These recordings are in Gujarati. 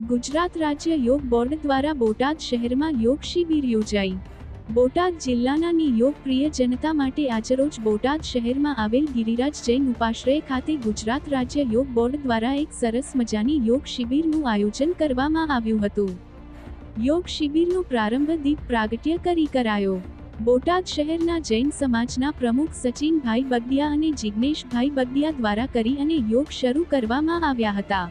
ગુજરાત રાજ્ય યોગ બોર્ડ દ્વારા બોટાદ શહેરમાં યોગ શિબિર યોજાઈ. બોટાદ જિલ્લાનાની યોગ પ્રિય જનતા માટે આજરોજ બોટાદ શહેરમાં આવેલ ગિરિરાજ જૈન ઉપાશ્રય ખાતે ગુજરાત રાજ્ય યોગ બોર્ડ દ્વારા એક સરસ મજાની યોગ શિબિરનું આયોજન કરવામાં આવ્યું હતું. યોગ શિબિરનો પ્રારંભ દીપ પ્રાગટ્ય કરી કરાયો. બોટાદ શહેરના જૈન સમાજના પ્રમુખ સચિનભાઈ બગડિયા અને જિજ્ઞેશભાઈ બગડિયા દ્વારા કરી અને યોગ શરૂ કરવામાં આવ્યા હતા.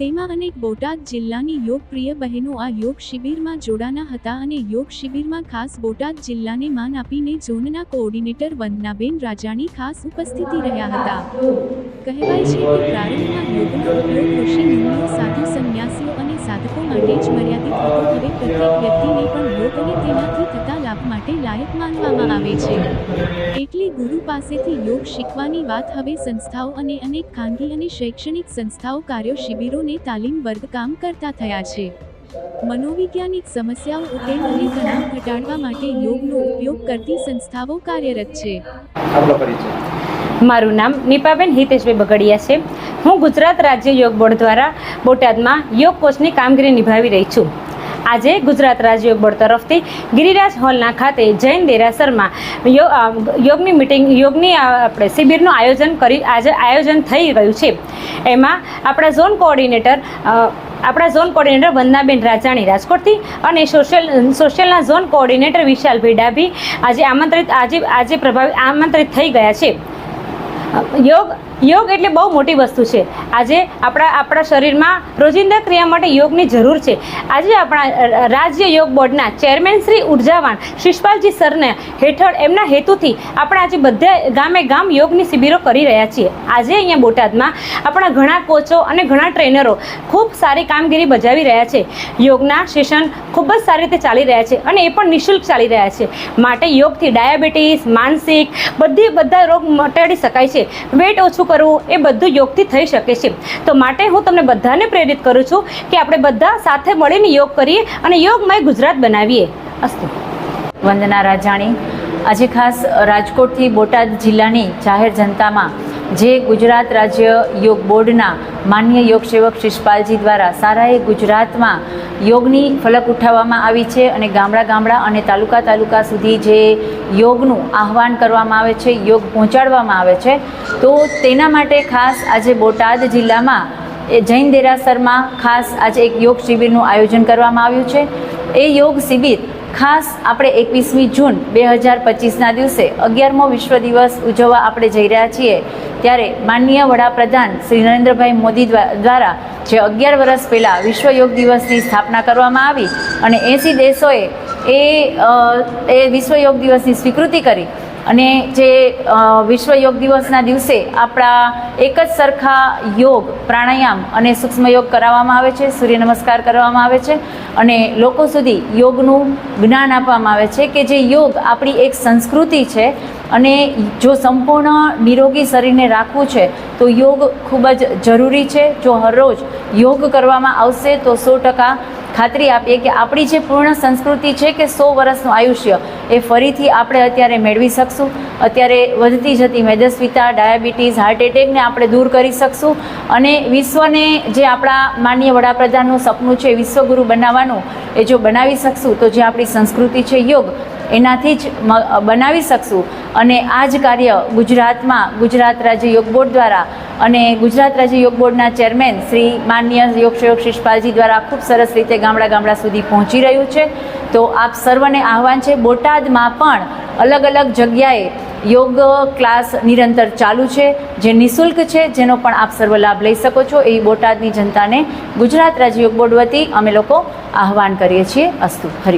તેમાં અનેક બોટાદ જિલ્લાની યોગપ્રિય બહેનો આ યોગ શિબિરમાં જોડાના હતા અને યોગ શિબિરમાં ખાસ બોટાદ જિલ્લાને માન આપીને ઝોનના કોઓર્ડિનેટર વંદનાબેન રાજાણી ખાસ ઉપસ્થિતિ રહ્યા હતા. કહેવાય છે કે પ્રારંભમાં યોગનો ઉપયોગ ઋષિ સાધુ સંન્યાસીઓ અને સાધકો માટે જ મર્યાદિત હતો હવે પ્રત્યેક વ્યક્તિને પણ યોગ અને તેનાથી થતા લાભ માટે લાયક માનવામાં આવે છે. એટલી ગુરુ પાસેથી યોગ શીખવાની વાત હવે સંસ્થાઓ અને અનેક ખાનગી અને શૈક્ષણિક સંસ્થાઓ કાર્યો શિબિરોને તાલીમ વર્ગ કામ કરતા થયા છે. મનોવૈજ્ઞાનિક સમસ્યાઓ ઉકેલ અને તણાવ ઘટાડવા માટે યોગનો ઉપયોગ કરતી સંસ્થાઓ કાર્યરત છે. મારું નામ નીપાબેન હિતેશભાઈ બગડિયા છે. હું ગુજરાત રાજ્ય યોગ બોર્ડ દ્વારા બોટાદમાં યોગ કોચની કામગીરી નિભાવી રહી છું. આજે ગુજરાત રાજ્ય યોગ બોર્ડ તરફથી ગિરિરાજ હોલના ખાતે જૈન દેરાસરમાં યોગની મિટિંગ, યોગની આપણે શિબિરનું આયોજન કરી, આજે આયોજન થઈ રહ્યું છે. એમાં આપણા ઝોન કોઓર્ડિનેટર આપણા ઝોન કોઓર્ડિનેટર વંદનાબેન રાજાણી રાજકોટથી અને સોશિયલ, સોશિયલના ઝોન કોઓર્ડિનેટર વિશાલભાઈ ડાભી આજે આમંત્રિત, આજે આજે પ્રભાવિત આમંત્રિત થઈ ગયા છે. યોગ યોગ એટલે બહુ મોટી વસ્તુ છે. આજે આપણા આપણા શરીરમાં રોજિંદા ક્રિયા માટે યોગની જરૂર છે. આજે આપણા રાજ્ય યોગ બોર્ડના ચેરમેન શ્રી ઉર્જાવાન શિષપાલજી સરને હેઠળ એમના હેતુથી આપણે આજે બધા ગામે ગામ યોગની શિબિરો કરી રહ્યા છીએ. આજે અહીંયા બોટાદમાં આપણા ઘણા કોચો અને ઘણા ટ્રેનરો ખૂબ સારી કામગીરી બજાવી રહ્યા છે. યોગના સેશન ખૂબ જ સારી રીતે ચાલી રહ્યા છે અને એ પણ નિઃશુલ્ક ચાલી રહ્યા છે. માટે યોગથી ડાયાબિટીસ, માનસિક, બધી, બધા રોગ મટાડી શકાય છે. વેટ ઓછું કરવું એ બધું યોગથી થઈ શકે છે. તો માટે હું તમને બધાને પ્રેરિત કરું છું કે આપણે બધા સાથે મળીને યોગ કરીએ અને યોગમય ગુજરાત બનાવીએ. અસ્તુ. વંદના રાજાણી. આજે ખાસ રાજકોટથી બોટાદ જિલ્લાની જાહેર જનતામાં જે ગુજરાત રાજ્ય યોગ બોર્ડના માન્ય યોગ સેવક શિષપાલજી દ્વારા સારાએ ગુજરાતમાં યોગની ફલક ઉઠાવવામાં આવી છે અને ગામડા ગામડા અને તાલુકા તાલુકા સુધી જે યોગનું આહવાન કરવામાં આવે છે, યોગ પહોંચાડવામાં આવે છે, તો તેના માટે ખાસ આજે બોટાદ જિલ્લામાં એ જૈન દેરાસરમાં ખાસ આજે એક યોગ શિબિરનું આયોજન કરવામાં આવ્યું છે. એ યોગ શિબિર ખાસ આપણે એકવીસમી જૂન બે હજાર પચીસના દિવસે અગિયારમો વિશ્વ દિવસ ઉજવવા આપણે જઈ રહ્યા છીએ, ત્યારે માનનીય વડાપ્રધાન શ્રી નરેન્દ્રભાઈ મોદી દ્વા- દ્વારા જે અગિયાર વર્ષ પહેલાં વિશ્વ યોગ દિવસની સ્થાપના કરવામાં આવી અને એંસી દેશોએ એ વિશ્વ યોગ દિવસની સ્વીકૃતિ કરી અને જે વિશ્વ યોગ દિવસના દિવસે આપણા એક જ સરખા યોગ, પ્રાણાયામ અને સૂક્ષ્મ યોગ કરાવવામાં આવે છે, સૂર્ય નમસ્કાર કરવામાં આવે છે અને લોકો સુધી યોગનું જ્ઞાન આપવામાં આવે છે કે જે યોગ આપણી એક સંસ્કૃતિ છે અને જો સંપૂર્ણ નિરોગી શરીરને રાખવું છે તો યોગ ખૂબ જ જરૂરી છે. જો હરરોજ યોગ કરવામાં આવશે તો સો ટકા ખાતરી આપીએ કે આપણી જે પૂર્ણ સંસ્કૃતિ છે કે સો વર્ષનું આયુષ્ય એ ફરીથી આપણે અત્યારે મેળવી શકશું. અત્યારે વધતી જતી મેદસ્વીતા, ડાયાબિટીસ હાર્ટ એટેકને આપણે દૂર કરી શકશું અને વિશ્વને જે આપણા માન્ય વડાપ્રધાનનું સપનું છે, વિશ્વગુરુ બનાવવાનું, એ જો બનાવી શકશું, તો જે આપણી સંસ્કૃતિ છે, યોગ, એનાથી જ બનાવી શકશું. અને આ જ કાર્ય ગુજરાતમાં ગુજરાત રાજ્ય યોગ બોર્ડ દ્વારા અને ગુજરાત રાજ્ય યોગ બોર્ડના ચેરમેન શ્રી માનનીય યોગ સેવક શિષપાલજી દ્વારા ખૂબ સરસ રીતે ગામડા ગામડા સુધી પહોંચી રહ્યું છે. તો આપ સર્વને આહવાન છે, બોટાદમાં પણ અલગ અલગ જગ્યાએ યોગ ક્લાસ નિરંતર ચાલુ છે, જે નિઃશુલ્ક છે, જેનો પણ આપ સર્વ લાભ લઈ શકો છો. એ બોટાદની જનતાને ગુજરાત રાજ્ય યોગ બોર્ડ વતી અમે લોકો આહવાન કરીએ છીએ. અસ્તુ. હરિ